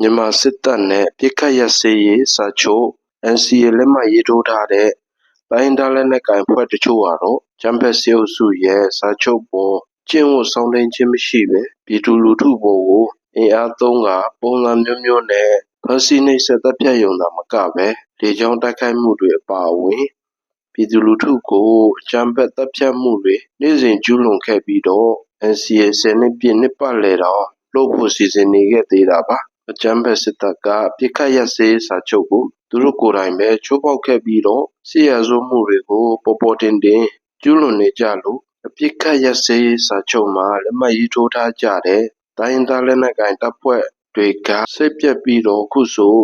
မြန်မာစစ်တပ်နဲ့ပြစ်ခတ်ရစဲရေးစာချုပ် NCA လက်မှတ်ရေးထိုးထားတဲ့ တိုင်းရင်းသားလက်နက်ကိုင်အဖွဲ့တချို့ကတော့ အကြမ်းဖက်စစ်အုပ်စုရဲ့ စာချုပ်ပေါ် ကျင့်ဝတ်စောင့်ထိန်းခြင်းမရှိဘဲ ပြည်သူလူထုပေါ်ကို အင်အားသုံးကာ ပုံစံမျိုးမျိုးနဲ့ ဖမ်းဆီးနှိပ်စက်တပ်ဖြတ်ရုံသာမကပဲလေကြောင်းတိုက်ခိုက်မှုတွေအပါအဝင် ပြည်သူလူထုကို အကြမ်းဖက်တပ်ဖြတ်မှုတွေ နေ့စဉ်ကျူးလွန်ခဲ့ပြီးတော့ NCA ဆယ်နှစ်ပြည့် နှစ်ပတ်လည်တောင်လုပ်ဖို့ စီစဉ်နေခဲ့သေးတာပါ အကြမ်းဖက်စစ်တပ်က အပြစ်ခတ်ရစဲရေးစာချုပ်ကို သူတို့ကိုယ်တိုင်ပဲ ချိုးဖောက်ခဲ့ပြီးတော့ စစ်ရာဇဝတ်မှုတွေကို ပေါ်ပေါ်တင်တင် ကျူးလွန်နေကြလို့ အပြစ်ခတ်ရစဲရေးစာချုပ်မှာ လက်မှတ်ရေးထိုးထားကြတဲ့ တိုင်းရင်းသားလက်နက်ကိုင်တပ်ဖွဲ့တွေက စိတ်ပျက်ပြီးတော့ အခုဆို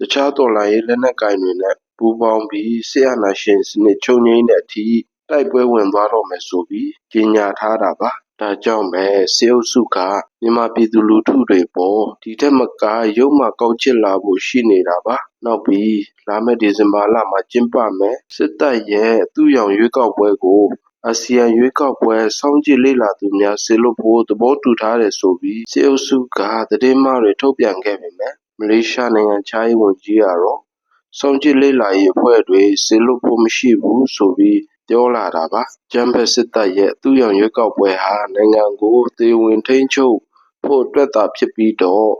တခြားတော်လှန်ရေးလက်နက်ကိုင်တွေနဲ့ ပူးပေါင်းပြီး စစ်အာဏာရှင်စနစ် ချုပ်ငြိမ်းတဲ့အထိ တိုက်ပွဲဝင်သွားတော့မယ်ဆိုပြီး ကြေညာထားတာပါ ဒါကြောင့်ပဲ စစ်အုပ်စုက မြန်မာပြည်သူလူထုတွေပေါ် ဒီထက်မကရုပ်မာကောက်ချစ်လာဖို့ ရှိနေတာပါ နောက်ပြီး လာမယ့် ဒီဇင်ဘာလမှာ ကျင်းပမယ်စစ်တပ်ရဲ့သူ့ရောင်ရွေးကောက်ပွဲကို အာဆီယံရွေးကောက်ပွဲ စောင့်ကြည့်လေ့လာသူများဆေလွတ်ဖို့ သဘောတူထားတယ်ဆိုပြီး စစ်အုပ်စုက သတင်းမှားတွေ ထုတ်ပြန်ခဲ့ပေမဲ့မလေးရှားနိုင်ငံခြားရေးဝန်ကြီးကတော့ စောင့်ကြည့်လေ့လာရေးအဖွဲ့တွေဆေလွတ်ဖို့မရှိဘူးဆိုပြီး ပြောလာတာပါကျမ်းဖက်စစ်တပ်ရဲ့သူ့ရောင်ရွေးကောက်ပွဲဟာ နိုင်ငံကိုသေဝင်ထိန်းချုပ်ဖို့အတွက်သာဖြစ်ပြီးတော့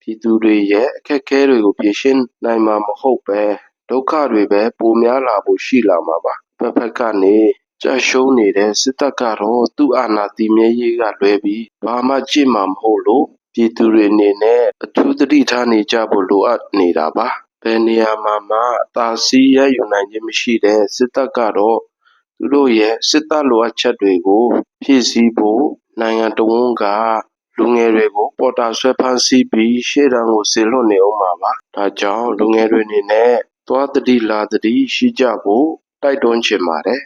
ပြည်သူတွေရဲ့ အခက်အခဲတွေကို ဖြေရှင်းနိုင်မှာမဟုတ်ပဲဒုက္ခတွေပဲ ပိုများလာဖို့ရှိလာမှာပါတစ်ဖက်ကနေကြာရှုံးနေတဲ့ စစ်တပ်ကတော့ သူ့အာဏာတည်မြဲရေးကလွဲပြီး ဘာမှကြည့်မှာမဟုတ်လို့ ပြည်သူတွေအနေနဲ့ အထူးသတိထားနေကြဖို့ လိုအပ်နေတာပါ ဘယ်နေရာမှာမှ အသာစီးရယူနိုင်ခြင်းမရှိတဲ့ စစ်တပ်ကတော့ သူတို့ရဲ့စစ်တပ်လိုအပ်ချက်တွေကိုဖြည့်ဆည်းဖို့နိုင်ငံတော်ဝန်ကလူငယ်တွေကိုပေါ်တာဆွဲဖမ်းဆီးပြီးရှေ့တန်းကိုဆေလွတ်နေအောင်ပါပါဒါကြောင့်လူငယ်တွေအနေနဲ့သွားတတိလာတတိရှိကြဖို့တိုက်တွန်းချင်ပါတယ်